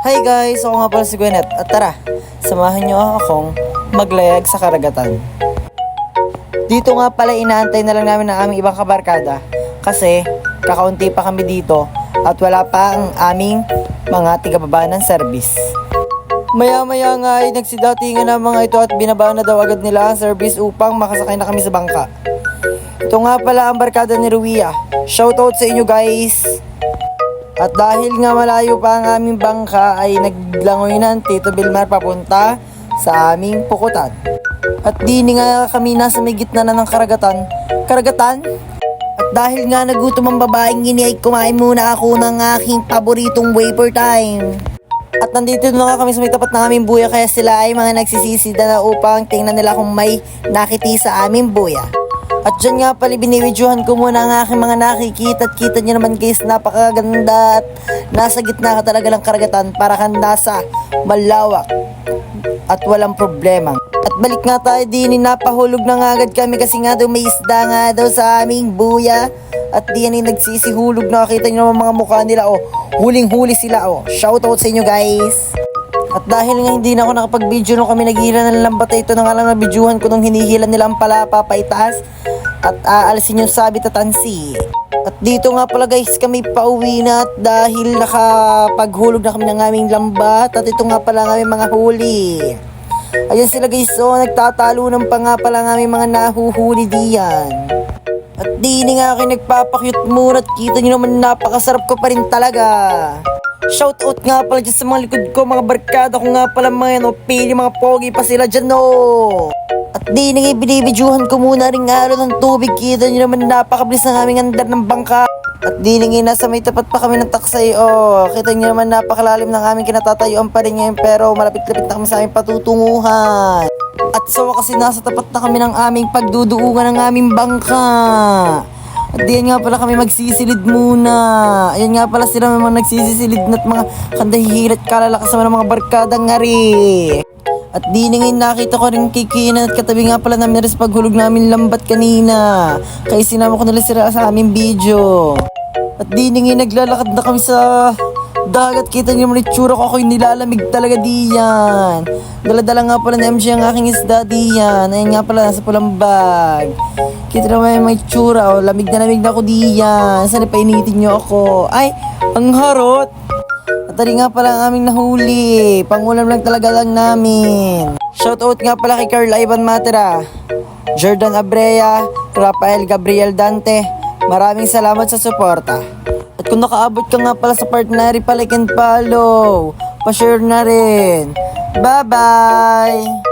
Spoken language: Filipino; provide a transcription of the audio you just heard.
Hi guys! Ako nga pala si Gwinnett at tara, samahan niyo akong maglayag sa karagatan. Dito nga pala inaantay na lang namin ang aming ibang kabarkada kasi kakaunti pa kami dito at wala pa ang aming mga tigababa ng service. Maya-maya nga ay nagsidatingan na mga ito at binaba na daw agad nila ang service upang makasakay na kami sa bangka. Ito nga pala ang barkada ni Ruia. Shoutout sa inyo guys! At dahil nga malayo pa ang aming bangka ay naglangoy na Tito Bilmar papunta sa aming pukutan. At di nga kami nasa may gitna na ng karagatan. Karagatan? At dahil nga nagutom ang babaeng ini ay kumain muna ako ng aking paboritong wafer time. At nandito na nga kami sa may tapat ng aming buya kaya sila ay mga nagsisisida na upang tingnan nila kung may nakiti sa aming buya. At dyan nga pala biniwidyuhan ko muna ang aking mga nakikita at kita nyo naman guys napakaganda at nasa gitna ka talaga ng karagatan para kang nasa malawak at walang problema. At balik nga tayo din, napahulog na nga agad kami kasi nga daw may isda nga daw sa aming buya. At di yan yung nagsisihulog na nakita nyo naman mga mukha nila oh. Huling-huli sila oh. Shoutout sa inyo guys. At dahil nga hindi na ako nakapag-video nung kami naghihila ng lambat ito na nga lang na-videohan ko nung hinihila nila ang palapa paitaas at aalisin yung sabit at ansi. At dito nga pala guys kami pauwi na at dahil nakapaghulog na kami ng aming lambat at ito nga pala aming mga huli. Ayan sila guys oh, nagtatalunan pa nga pala aming mga nahuhuli diyan. At di nga ako nagpapakyut muna at kita nyo naman napakasarap ko pa rin talaga. Shoutout nga pala dyan sa mga likod ko, mga barkada ko nga pala mga yan, o pili mga pogi pa sila dyan, no. At di na nga binibidyuhan ko muna rin alo ng tubig, kita nyo naman napakabilis ng aming andar ng bangka. At di na nga nasa may tapat pa kami ng taksay, oh. Kita nyo naman napakalalim ng aming kinatatayuan pa rin ngayon, pero malapit-lapit na kami sa aming patutunguhan. At sa wakas nasa tapat na kami ng aming pagduduungan ng aming bangka. At diyan nga pala kami magsisilid muna. Ayan nga pala sila mga nagsisisilid na't mga kandahihilat kalalakas naman ng mga barkadang ngari. At di na ngayon nakita ko rin kay at katabi nga pala namin rin sa paghulog namin lambat kanina. Kaya sinama ko nila sila sa aming video. At di na ngayon naglalakad na kami sa dagat. Kita niyo naman itsura ko ako'y nilalamig talaga diyan. Daladala nga pala ni MJ ang aking isda diyan. Ayun nga pala nasa pulang bag. Kita naman may itsura. Oh, lamig na lamig na ako diyan. Sana painitin niyo ako. Ay, ang harot. At tari nga pala ang aming nahuli. Pangulam lang talaga lang namin. Shoutout nga pala kay Carl Ivan Matera, Jordan Abrea, Rafael Gabriel Dante. Maraming salamat sa suporta. At kung nakaabot ka nga pala sa part na palike and follow. Pa-share na rin. Bye-bye!